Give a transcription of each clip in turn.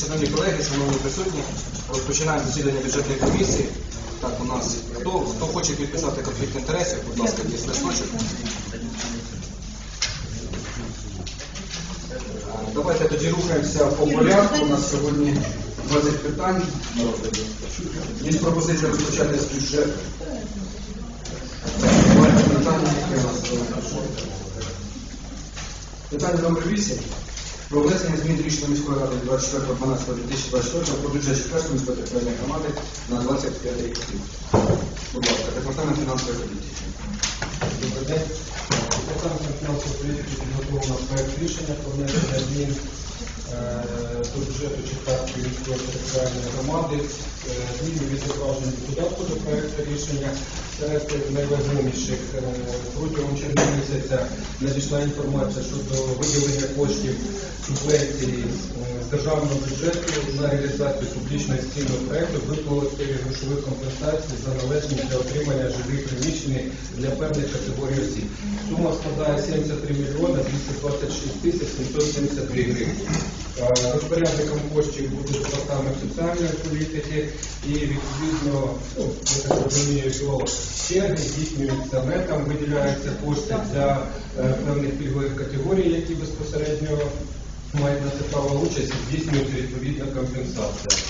шановні колеги, шановні присутні. Розпочинаємо засідання бюджетної комісії. Так, у нас хто, хто хоче підписати конфлікт інтересів, будь ласка, є листочок. Давайте тоді рухаємося по порядку. У нас сьогодні 20 питань. Є пропозиція розпочати з бюджету. Питання номер 8. Про внесення змін до рішення міської ради 24.12.2024 про бюджет Черкаської міської територіальної громади на 25 рік. Будь ласка, департамент фінансової політики. Добрий день. Департаментом фінансової політики підготовлено проект рішення про внесення змін е, до бюджету Черкаської міської територіальної громади. Е, Зміни відображені в додатку до проекту рішення. Серед найважливіших е, протягом червня місяця надійшла інформація щодо виділення коштів субвенції з державного бюджету на реалізацію публічного інвестиційного проекту виплати грошових компенсацій за належність для отримання жилих приміщень для певних категорій осіб. Сума складає 73 мільйони 226 тисяч 772 гривні. Е, Розпорядником коштів буде департамент соціальної політики і відповідно, ну, я так розумію, що черги здійснюються не там виділяються кошти для е, певних пільгових категорій, які безпосередньо мають на це право участь і здійснюється відповідна компенсація.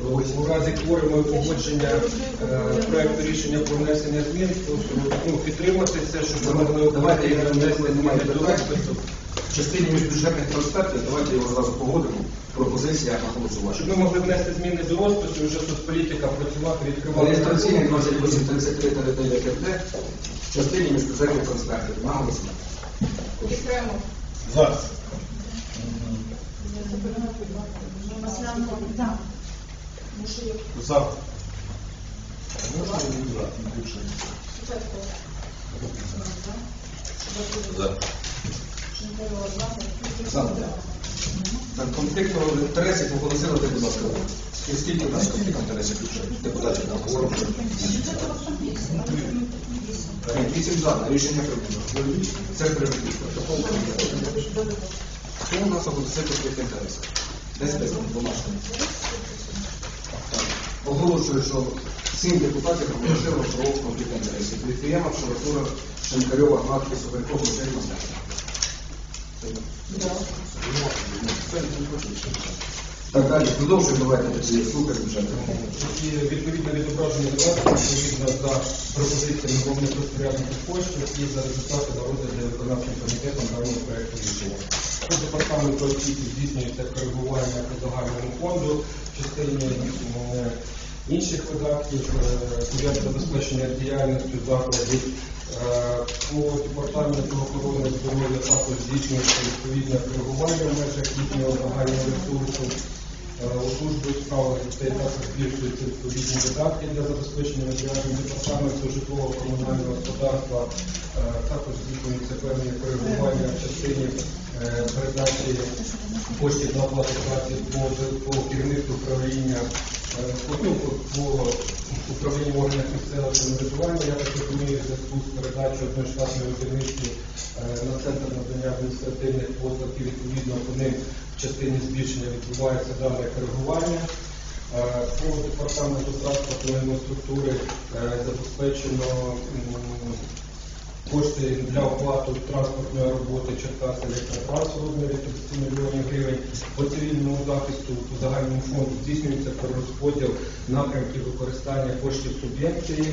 У разі кворуму погодження е, проекту рішення про внесення змін, прошу ну, підтримати це, щоб ми могли Давайте, я внести зміни немає до розпису. В частині міжбюджетних трансфертів давайте його зразу погодимо. Пропозиція на голосування. Щоб ми могли внести зміни до розпису, і вже соцполітика працювати, відкривати. Реєстраційний 2833 ТД в частині міжбюджетних трансфертів. На голосування. Підтримую. За. Масленко. За. Мушик. За. Можна і за. Шевченко. За. За. Так, конфлікту інтересів оголосили, ти, будь ласка. І Скільки у нас конфлікт інтересів депутатів на форум? Вісім за, рішення прийнято. Це. Протокол. Хто у нас оголосив конфлікт інтересів? Десь без бумажки. Оголошую, що сім депутатів оголосили про конфлікт інтересів. Літвіємов, Шеватура, Шинкарьова, Гладкий, Собенков, Мусей, Масленко. Так, далі, продовжуємо, давайте тоді слухати бюджет. І відповідно відображені додатки, відповідно за пропозиціями головних розпорядників коштів і за результати на розгляді виконавчим комітетом даного проекту рішення. По департаменту освіти здійснюється коригування по загальному фонду в частині е, інших видатків, е, забезпечення діяльністю закладів. Е, По департаменту охорони здоров'я також здійснюється відповідне коригування в межах їхнього загального ресурсу. У службі у справах дітей також збільшуються відповідні видатки для забезпечення матеріального департаменту житлового комунального господарства. Також здійснюються певні коригування в частині передачі коштів на оплату праці по, по керівництву управління е, ну, по, управлінню органів місцевого самоврядування. Я так розумію, в зв'язку з передачею одної штатної одиниці е, на центр надання адміністративних послуг і відповідно по ним в частині збільшення відбувається дане коригування. Е, По департаменту транспортної інфраструктури е, забезпечено кошти для оплати транспортної роботи Черкаси Електротранс у розмірі 30 мільйонів гривень. По цивільному захисту по загальному фонду здійснюється перерозподіл напрямків використання коштів суб'єкції.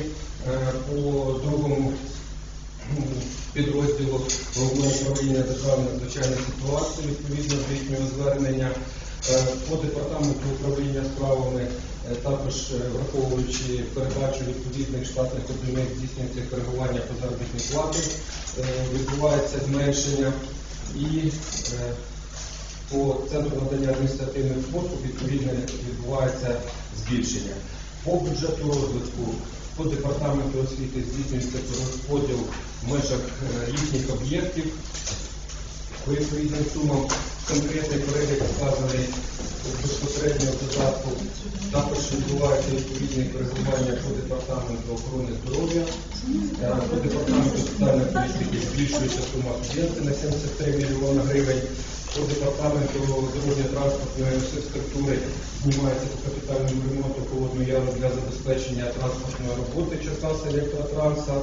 Е, По другому підрозділу головного управління державної надзвичайної ситуації відповідно до їхнього звернення. Е, По департаменту управління справами також е, враховуючи передачу відповідних штатних одиниць здійснюється коригування по заробітній платі, е, відбувається зменшення і е, по центру надання адміністративних послуг відповідно відбувається збільшення. По бюджету розвитку по департаменту освіти здійснюється розподіл в межах е, їхніх об'єктів. По відповідним сумам конкретний перелік вказаний безпосередньо в додатку. Також відбувається відповідне коригування по департаменту охорони здоров'я. Е, По департаменту соціальної політики збільшується сума субвенції на 73 мільйони гривень. По департаменту дорожньо-транспортної інфраструктури знімається по капітальному ремонту холодну яру для забезпечення транспортної роботи Черкаса електротранса.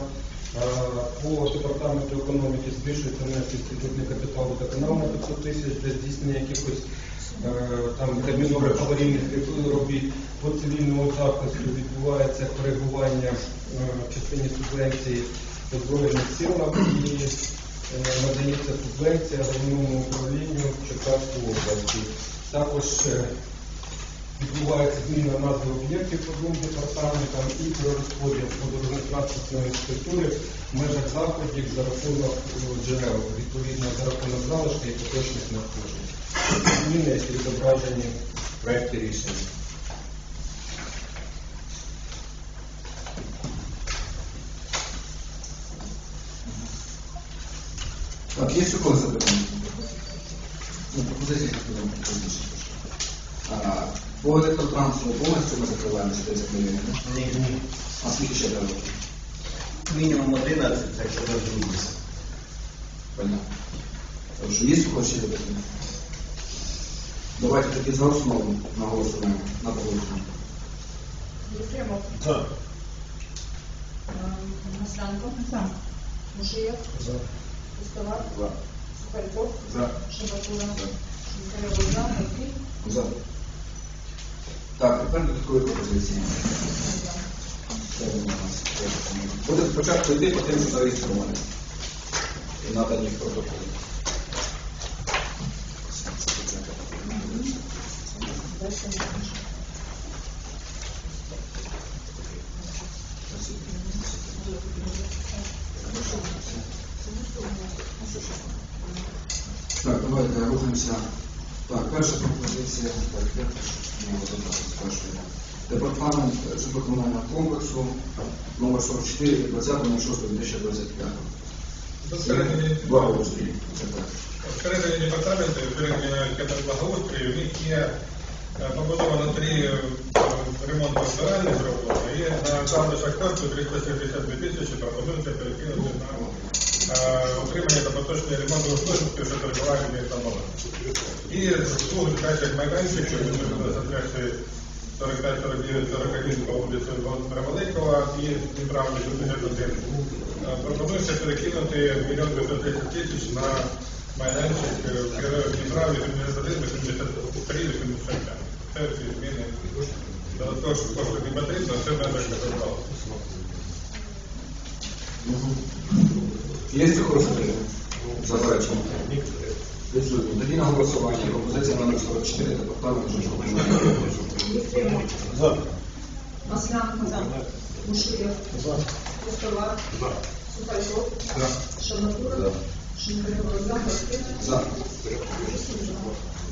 По департаменту економіки збільшується внески статутний капітал водоканалу на 500 тисяч для здійснення якихось е, там термінових аварійних робіт. По цивільному захисту відбувається коригування е, в частині субвенції по Збройним силам і е, надається субвенція головному управлінню Черкаської області. Також відбувається зміна назви об'єктів по двом департаментам і перерозподіл по дорожньо-транспортної інфраструктури в межах заходів за рахунок е, джерел, відповідно за рахунок залишки і поточних надходжень. Зміни, які відображені в проєкті рішення. Так, є у когось запитання? Ну, пропозиції будемо пізніше. А, По електротрансу повністю ми закриваємо 40 мільйонів? Ні, ні. А скільки ще треба? Мінімум 11, якщо не вдуматися. Понятно. Так що є запитання? Давайте таки за основу наголосуємо на погодження. Єфремов, За. Масленко, Мушиєв, Пустовар, За. Сухарьков, За. Шабатура, За. Шинкарєва, за, За. Так, тепер додаткові пропозиції. Буде спочатку йти по тим, що зареєстровані. І надані в протоколі. Так, давайте рухаємося. Перша пропозиція. Так, я теж не задати спершу. Департамент житлово-комунального комплексу номер 44 від 20.06.2025. Всередині Благоустрій. Всередині департаменту, всередині кабінету благоустрою, в них є е, побудовано три е, ремонту збиральні зроблено, і на залишок кошту 362 тисячі пропонується перекинути на е, утримання та поточний ремонт устройств, що перебувають в економіці. І з двох дитячих майданчиків, ми затрясти 45, 49, 41 по вулиці Великого і Дніправний 61. Е, Пропонується перекинути мільйон 530 тисяч на майданчик Дніпра 81, 83, 85. Це ці зміни. Додатково що коштів не потрібно, це в межах капіталу. Є запитання? Заперечення? Відсутні. Тоді на голосування. Пропозиція номер 44 департамент житлово-комунального комплексу. Єфремов, За.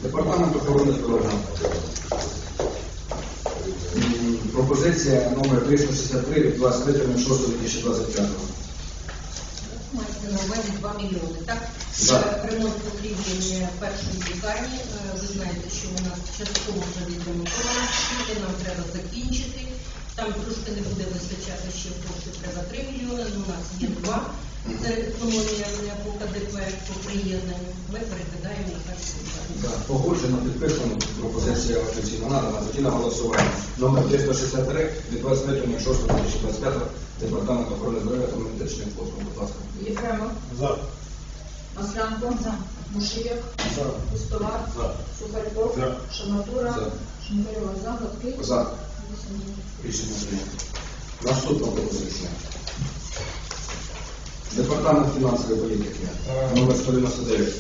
Департамент охорони здоров'я. Пропозиція номер 363 від 23.06.2025. Мається на увазі 2 мільйони, так? Так. Е, Ремонт потрібен першої лікарні. Е, Ви знаєте, що у нас частково вже відремонтовано, скільки нам треба закінчити. Там трошки не буде вистачати ще коштів, треба 3 мільйони, але у нас є 2. Це економія по КДП, по приєднанню. Ми перекидаємо на першу лікарню. Так, Погоджено, підписано. Пропозиція офіційно надана. Тоді на голосування. Номер 363 від 23.06.2025 Департамент охорони здоров'я та медичних послуг. Будь ласка. Єфремов, За. Масленко, Мушиєв, За. Пустовар, За. Сухарьков, За. Шаматура, За. Шинкарєва, за, Горький, За. Рішення прийнято. Наступна пропозиція. Департамент фінансової політики. Номер 199.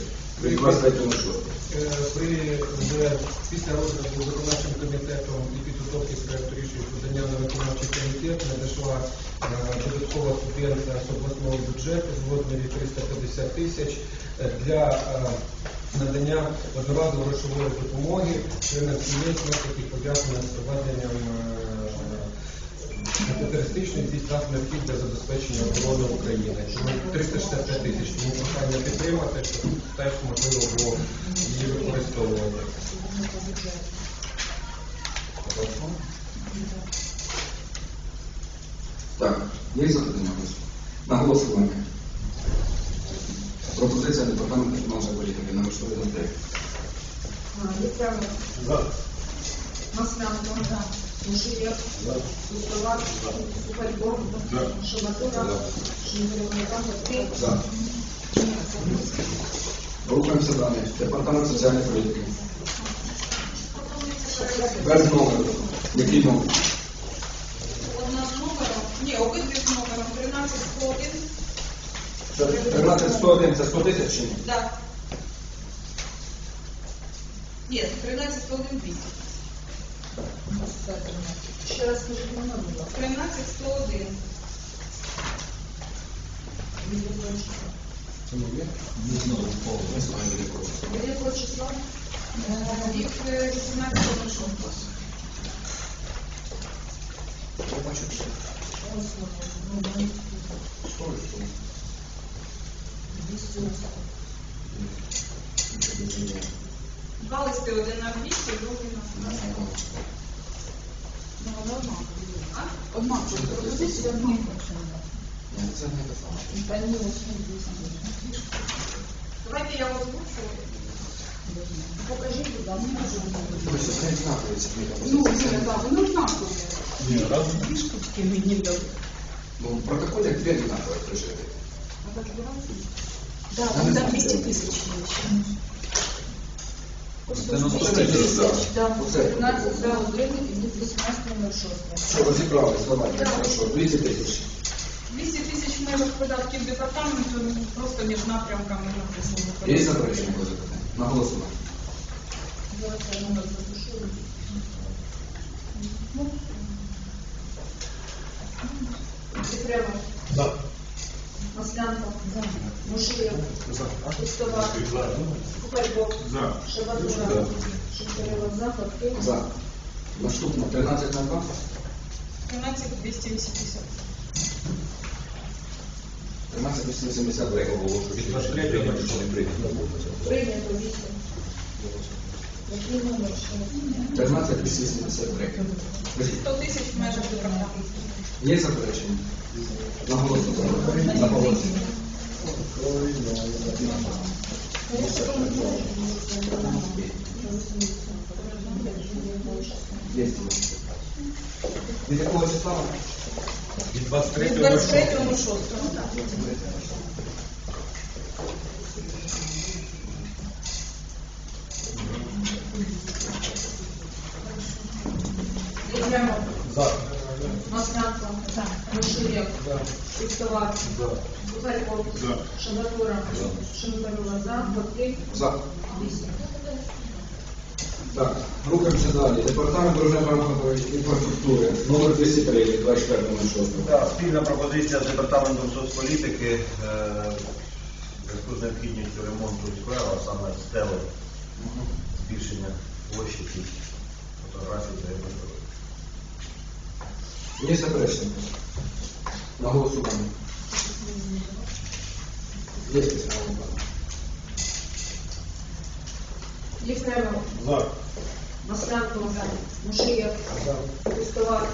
Від 23.06. Е, При вже після розгляду виконавчим комітетом і підготовки проекту рішень подання на виконавчий комітет надійшла е, додаткова субвенція з обласного бюджету в розмірі 350 тисяч е, для е, надання одноразової грошової допомоги при надсімейних, які пов'язані з проведенням Антитерористичний цей штраф необхідний для забезпечення оборони України. Тому 365 тисяч. Тому прохання підтримати, щоб теж можливо було її використовувати. Так, є запитання? На голосування. Пропозиція департаменту фінансової політики номер 193. Єфремов. Маслянко. Мушиєв. Сухарьков. Шабатура. Шинкарєва Загадки. За. Рухаємося далі. Департамент соціальної політики. Без номеру. Який номер? Одна з номером, ні, обидві з номером 13101. Це 13 101 це 100 тисяч чи ні? Да. Ні, 13102. Ще раз скажіть номер, будь ласка. 13101. Не знаю, де якого. Від якого числа? Від е, 18 Я бачу, що Ось воно. Ну, ну, що ви, що ви? 208. Нічого не змінює. Два листи, один на 200, другий на 100. Ну, нормально. А? Одна пропозиція, одна. Ні, це не те саме. Та ні, ось не дійсно. Давайте я озвучу. Покажіть, будь ласка. Ви що, це однакові ці дві Ну, пропозиції? ні, так, воно однакове. Ну, в протоколі дві однакові прижити. А так збирався? Да, там за 200 тисяч. Це на 200 100 тисяч, тисяч, да. Оце. 15 за гривень і 18 номер 6. Що, розібрались, давайте, хорошо, 200 тисяч. 200 тисяч нових видатків департаменту ну, просто між напрямками написано. Є заперечення по запитання? На голосування. Зараз я номер запишу. Єфремов. За. Маслянко. Мушиєв. Пустовар. Сухарьков. Шабатура. Шинкарєва Загадки. За. Наступно 13 на 2. 13 280. 13 280 ви оголошую. Від 23 на 4. Прийнято 8. Який номер ще? 13 283. 100 тисяч в межах департаменту. Є заперечення? На голосування. На голосування. Є. Від якого числа? Від 23 Від на 23 6. на 6. Єфремов. За. Мушиєв. Пустовар. Сухарьков. Шабатура. Загадки. За. 8. Так, рухаємося далі. Департамент дорожньо-транспортної інфраструктури, номер 203, 24 06. Так, спільна пропозиція з департаментом соцполітики е, в зв'язку з необхідністю ремонту скверу, а саме стели, збільшення площі фотографій та євроштори. Є заперечення? На голосування. Є письмова указка. Єфремов. За. Маслянко. Мушиєв. Пустовар.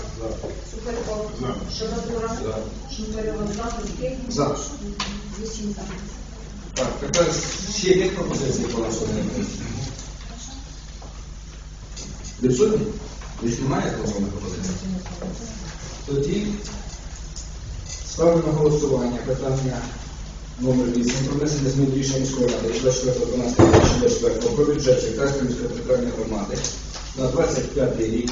Сухарьков. Шабатура. Шинкарєва Загадки. За. 8 за. Так, тепер ще є пропозиції по нашому? Відсутні? Більш немає жодних пропозицій? Тоді ставлю на голосування питання номер 8 про внесення змін рішення міської ради 24.12.2024 про бюджет Черкаської міської територіальної громади на 25 рік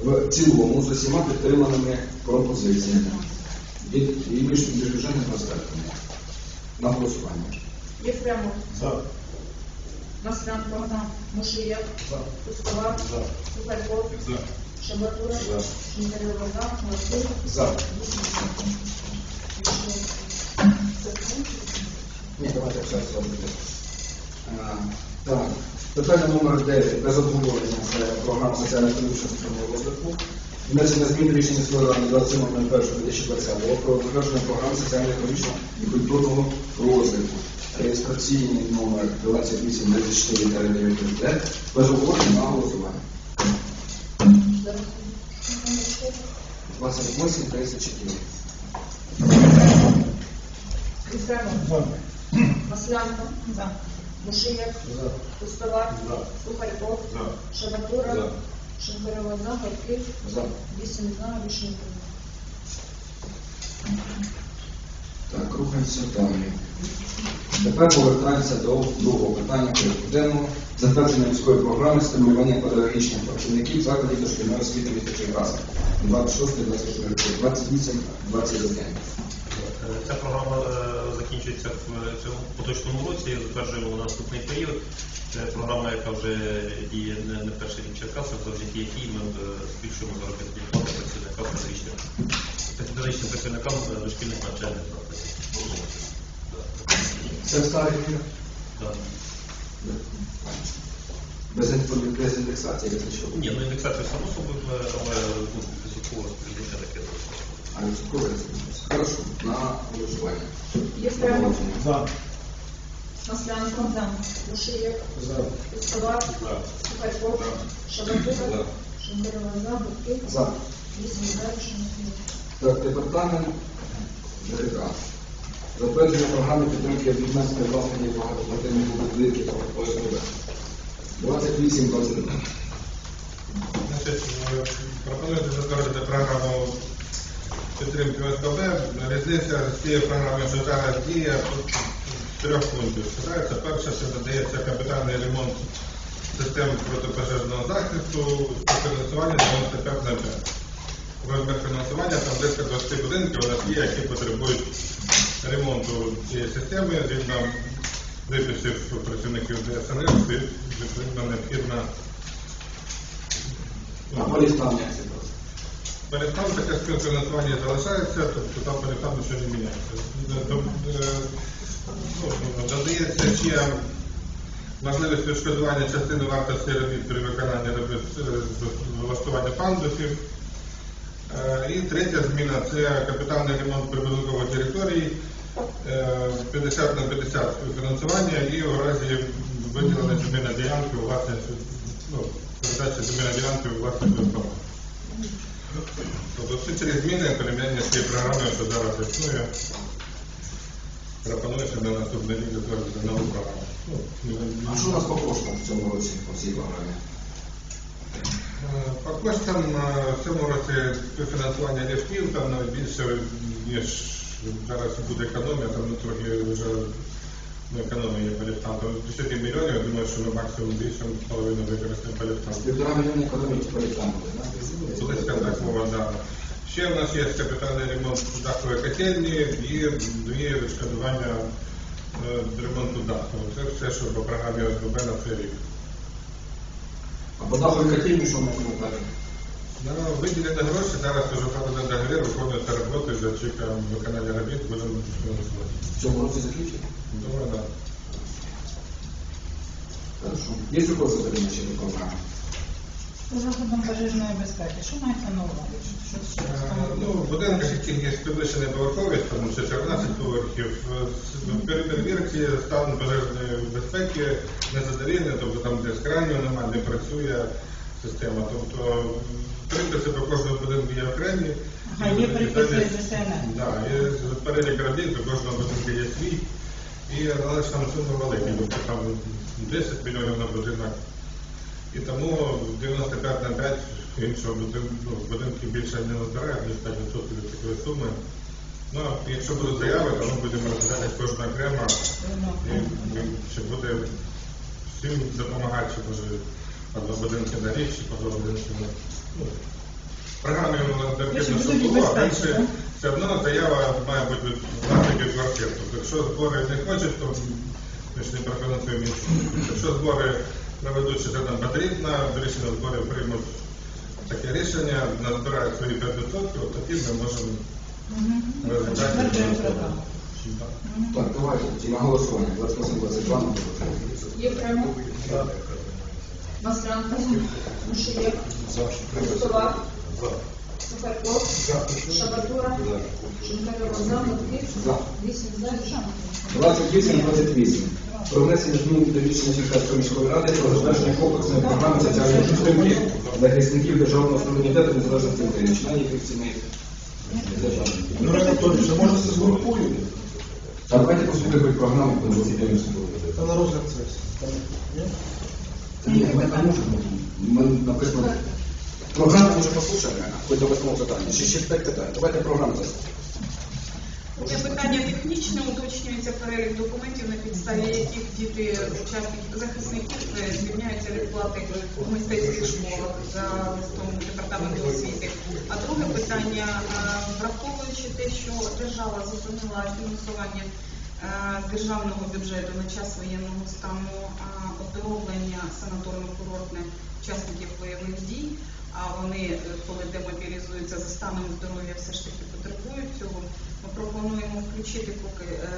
в цілому з усіма підтриманими пропозиціями від і між бюджетними трансфертами. На голосування. Єфремов. За. Маслянко. Мушиєв. Пустовар. Сухарьков. Шабатура. За. Ні, давайте все зробити. Так, питання номер 9. Без обговорення це програма соціально-економічного розвитку. Внесення змін до рішення міської ради 27.01.2020 про затвердження програми соціально-економічного і культурного розвитку. Реєстраційний номер 2824-9 без обговорення на голосування. 28-34. Єфремов. Маслянко. За. Мушиєв. Пустовар. Сухарьков. Шабатура. Шинкарева за. Горький. За. Вісім за. Рішення прийнято. Так, рухаємося далі. Тепер повертаємося до другого питання порядку денного. Затвердження міської програми стимулювання педагогічних працівників закладів дошкільної освіти міста Черкаса. 26, 24, 28, 21. Ця програма е, закінчується в цьому поточному році, затверджуємо на наступний період. Це програма, яка вже діє не, перший рік Черкасах, завдяки якій ми е, збільшуємо заробітні плати працівникам педагогічним педагогічним працівникам е, дошкільних навчальних закладів. Це старий ефір? Да. Без, індексації, без нічого. Ні, ну індексацію само собою, е, але ну, високово співвідношення таке. А відсотково. Хорошо, на голосування. Єфремов. За. Маслянко. За. Мушиєв. За. Пустовар. Сухарьков. Шабатура. Шинкарева за. За. Вісім за. Прийнято. Департамент ЖК. Затвердження програми підтримки відносно власників багатоквартирних будинків та ОСБ. 28-22. Значить, е, пропонується затвердити програму підтримки ОСББ. Різниця з цією програмою, що зараз діє, з трьох пунктів. Складається перше, це надається капітальний ремонт систем протипожежного захисту, фінансування 95 на 5. Розмір фінансування там близько 20 будинків у нас є, які потребують ремонту цієї системи, згідно виписів працівників ДСНС, відповідно необхідна А полістан як це просто? Перестан таке співфінансування залишається, тобто там перестан нічого не міняється. Д- е, ну, Додається ще можливість відшкодування частини вартості робіт при виконанні робіт е, влаштування пандусів. Е, І третя зміна це капітальний ремонт прибудинкової території, е, 50 на 50 фінансування і у разі виділення земельної ділянки у власність, ну, земельної ділянки у власність ОСББ. Тобто всі ці зміни порівняння з тією програмою, що зараз існує, пропонується на наступний рік затвердити нову програму. Ну, А що у нас по коштам в цьому році по цій програмі? Е, По коштам е, в цьому році фінансування ліфтів там навіть більше, ніж зараз буде економія, там ну, трохи вже ну, економія по ліфтам. Там 10 мільйонів, я думаю, що ми максимум 2,5 використаємо по ліфтам. Півтора мільйона економії полістан буде, Близько так? так мова, да. Ще в нас є капітальний ремонт дахової котельні і дві відшкодування е, ремонту даху. Це все, що по програмі ОСББ на цей рік. А по даховій котельні що ми можемо дати? Ну, виділені гроші, зараз вже проведено договір, виконується роботи, вже чекаємо виконання робіт, будемо фінансувати. В цьому році закінчити? Думаю, так. Хорошо. Є у когось запитання ще до програми? По заходам пожежної безпеки. Що мається на увазі? Е? Ну, які є підвищений поверховість, тому що 14 поверхів, е, при перевірці стан пожежної безпеки незадовільний, тобто там, де з немає, не працює система. Тобто приписи по кожному будинку є окремі. Ага, є приписи ДСНС. Так, і перелік робіт до кожного будинку є свій. І але ж там суми великі, тобто там 10 мільйонів на будинок. І тому 95 на 5 будинку, ну, будинки більше не назбирають, ніж 5% від такої суми. Ну, якщо будуть заяви, то ми будемо розглядати кожну окремо, чи буде всім допомагати, чи може по будинки на рік, чи по будинки на ну, програмі необхідно, щоб було, а так? все одно заява має бути від квартир. Тобто, якщо збори не хочуть, то ми ж не профінансуємо. Якщо збори проведуть, що це нам потрібно, рішення зборів приймуть таке рішення, назбирають свої 5%, от тоді ми можемо розглядати. Так. Так, давайте на голосування. 28-22 на Єфремов. Маслянко. Мушиєв. Пустовар. Сухарков, Шабатура, Шинкарова за, Гудки, За. вісім за, рішення прийнято. 28-28. Про внесення змін до рішення Черкаської міської ради про затвердження комплексної програми соціальної підтримки захисників державного суверенітету незалежності України, членів їх сімей. державних. Ну, Анатолій, це може це згрупуємо? А давайте послухаємо програму, коли ми зійдемо з. Це на розгляд сесії. Ні? Ми не можемо. Ми написано. Програму вже послухали, хоч до восьмого питання. Ще ще п'ять питань. Давайте програму заслухаємо. Це питання технічне, уточнюється перелік документів, на підставі яких діти учасників захисників е, звільняються від плати в мистецьких школах за листом департаменту освіти. А друге питання, е, враховуючи те, що держава зупинила фінансування е, державного бюджету на час воєнного стану оздоровлення санаторно-курортних учасників бойових дій, а вони, коли демобілізуються за станом здоров'я, все ж таки потребують цього. Ми пропонуємо включити поки е,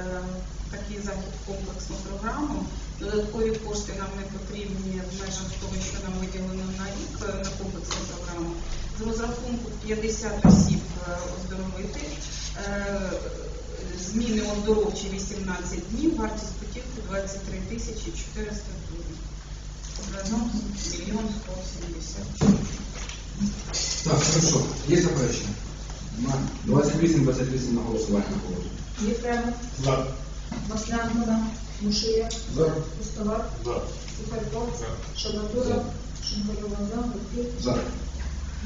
такий захід в комплексну програму. Додаткові кошти нам не потрібні в межах того, що нам виділено на рік е, на комплексну програму. З розрахунку 50 осіб е, оздоровити. Зміни оздоровчі 18 днів, вартість путівки 23 тисячі 400 гривень. Разом мільйон 170. Так, хорошо. Є заперечення? Немає. 28-28 на голосування. Єфремов, За. Масленко, Мушия, За. Сухарков, Шабатура, Шинкарова за, Гудки, За.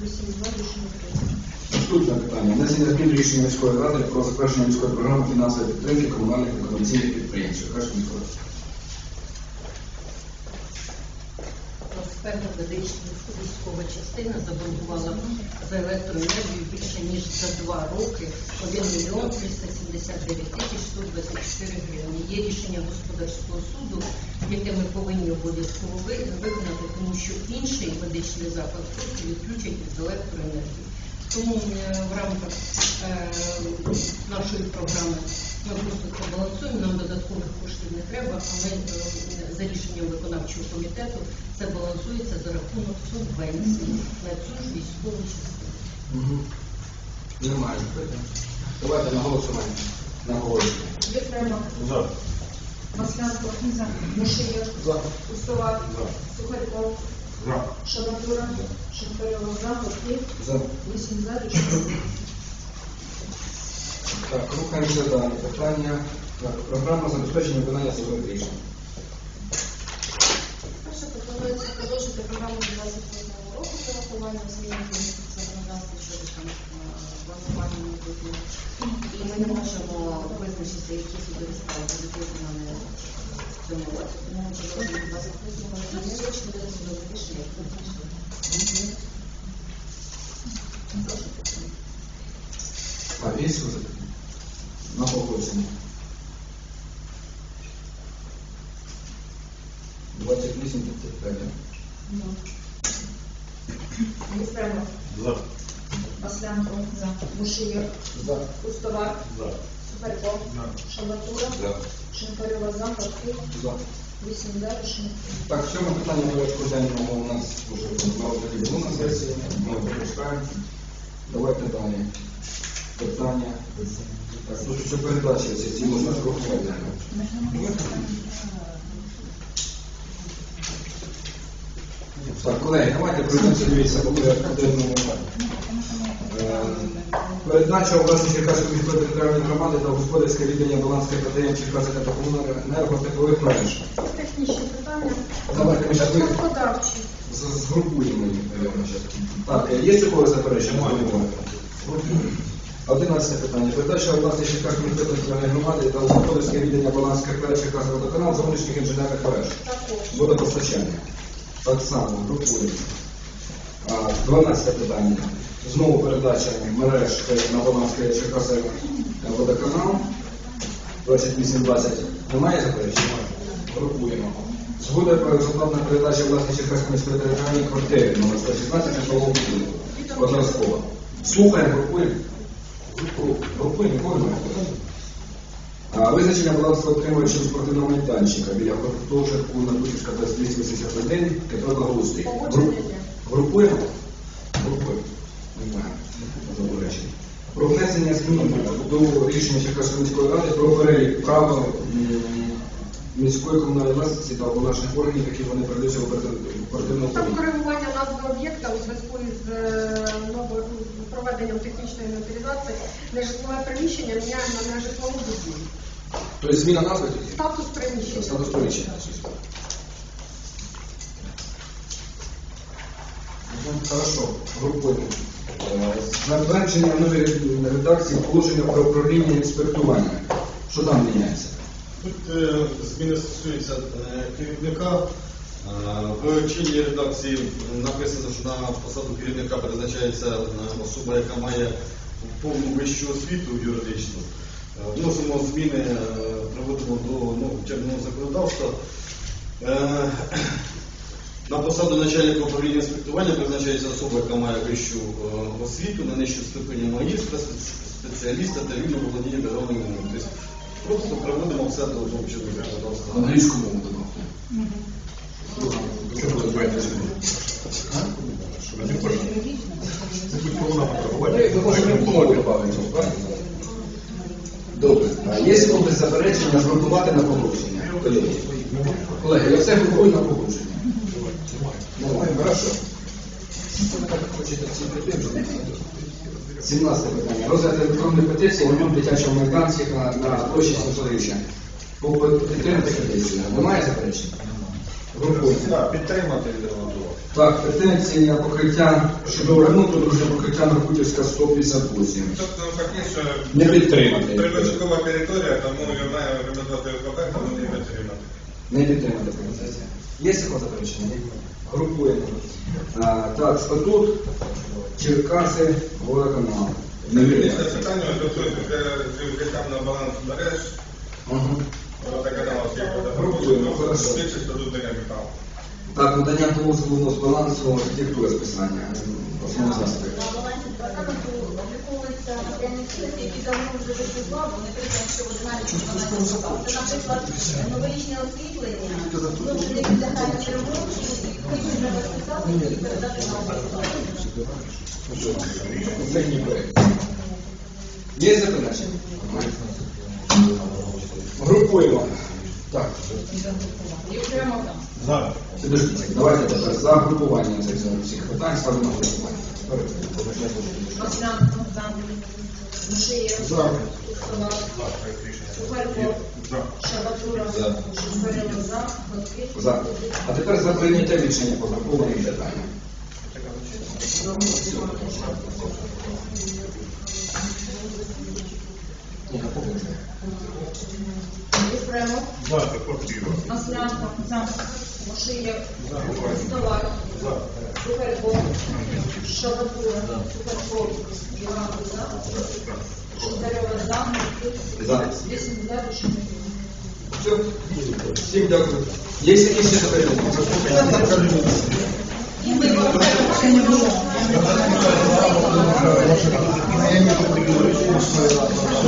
вісім за, рішення прийнято. Наступне питання. Внесення змін рішення міської ради про затвердження міської програми фінансової підтримки комунальних та комерційних підприємств. Яка ж медична військова частина заборгувала за електроенергію більше ніж за два роки 1 мільйон 379 тисяч 124 гривні. Є рішення господарського суду, яке ми повинні обов'язково виконати, тому що інший медичний заклад просто відключать від електроенергії. Тому е, в рамках е, нашої програми ми просто балансуємо, нам додаткових коштів не треба, а ми е, за рішенням виконавчого комітету це балансується за рахунок субвенції на цю ж військову частину. Угу. Немає запитань. Давайте на голосування. На голосування. Єфремов, За. Масленко, Мушия, За. Пустовар, Сухарков, За. Шабатура, за, Гудки, За. вісім за, рішення. Так, рухаємося далі. Питання. Так, програма забезпечення виконання судових рішень. Перше пропонується продовжити програму до 28 року з урахуванням змін до законодавства щодо там е, планування майбутнього. І ми не можемо визначити, які судові справи будуть виконані в цьому році, тому ми продовжуємо 28 року не вирішити до судових рішень, як визначили. Прошу підтримати. А, є що запитання? На погодження. 28 35. Єфремов, За. Масленко, Мушия, За. Пустовар, За. Сухарков, Шабатура, За. Шинкарова за, Гудки, За. вісім за, рішення. Так, сьоме питання порядку денного у нас вже розгляді було на сесії. Ми пропускаємо. Давайте далі. Питання. Так, що передача ці можна скоротити. Так, колеги, давайте пройдемося дивіться по порядку денному. Е, Передача у власні Черкаської міської територіальної громади та господарське віддання Баланської ПТМ Черкаси та комуненерго теплових мереж. Технічні питання. Давайте ми згрупуємо їх. Так, е, є у когось заперечення? Згрупуємо. 11 питання. Передача у власні Черкаської міської територіальної громади та господарське віддання Баланської ПТМ Черкаси водоканал зовнішніх інженерних мереж. Водопостачання. Так само, групуємо. А, 12 питання. Знову передача мереж на Баланське Черкаси водоканал. 28-20. Немає заперечень? Групуємо. Згода про безоплатна передача власної Черкаської міської територіальної квартири номер 116 житлового будинку. Одноразово. Слухаємо, групуємо. Групуємо, кожного. Визначення балансу отримувачів спортивного майданчика біля гуртожитку на Путівська 281, КП Благоустрій. Групуємо? Групуємо. Немає. внесення змін до рішення Черкаської міської ради про перелік прав м, міської комунальної власності та виконавчих органів, які вони передаються в оперативну Там коригування назви об'єкта у зв'язку із е, проведенням технічної інвентаризації нежитлове приміщення міняємо на нежитлову будівлю. Тобто зміна назви? Статус приміщення. Статус приміщення. Ну, Хорошо, групуємо. Е, Затвердження нової редакції положення про управління інспектування. Що там міняється? Тут е, зміни стосуються е, керівника. Е, В чинній редакції написано, що на посаду керівника призначається е, особа, яка має повну вищу освіту юридичну. Вносимо зміни, приводимо до ну, чинного законодавства. На посаду начальника управління інспектування призначається особа, яка має вищу е, освіту, на нижчу ступені магістра, спеціаліста та рівно володіння державною мовою. Тобто просто приводимо все до общого законодавства. Англійську мову добавити. Добре. А Є якісь заперечення зґрунтувати на погодження? Колеги, Колеги, я все групую на погодження. Немає, хорошо. 17 питання. Розгляд електронної петиції у ньому дитячого майданчика на площі Сосорича. Підтримати петицію. Немає заперечень? Так, підтримати відремонтувати. Так, претензія покриття щодо ремонту дружнього покриття Наркутівська 158. Тобто фактично Не підтримати. прибутковая територія, тому я маю ремонтувати ОКП, тому не потрібно. Не підтримати пропозиція. Є заперечення? Групуємо. А, так, статут Черкаси водоканал. Не Це підтримати. питання стосується взяттям на баланс мереж, Ага. водоканалу всіх Групуємо, хорошо. більше статут не. Так, надання дозволу з балансу архітектури списання. Основний засоби. На балансі департаменту обліковуються матеріальні цінності, які давно вже вийшли з ладу, вони прийдуть ще 11 Це, наприклад, новорічне освітлення, вже не підлягає ремонту, і їх треба списати і передати на область. Є заперечення? Групуємо. Так. За. Давайте тепер за групування цих всіх питань ставимо на голосування. За. Мушиєв, Сухарков, Шабатура, Шухарєва, за. Москвич, За. А тепер за прийняття рішення по врахованим питанням. Ні, на. Єфремов, Маслянко, за. Мушиєв, Сова, Суперков, Шабатура, Суперков, Іванов за, Шударьова за, за. Вісім. Все, всім дякую. Є якісь ще запитання?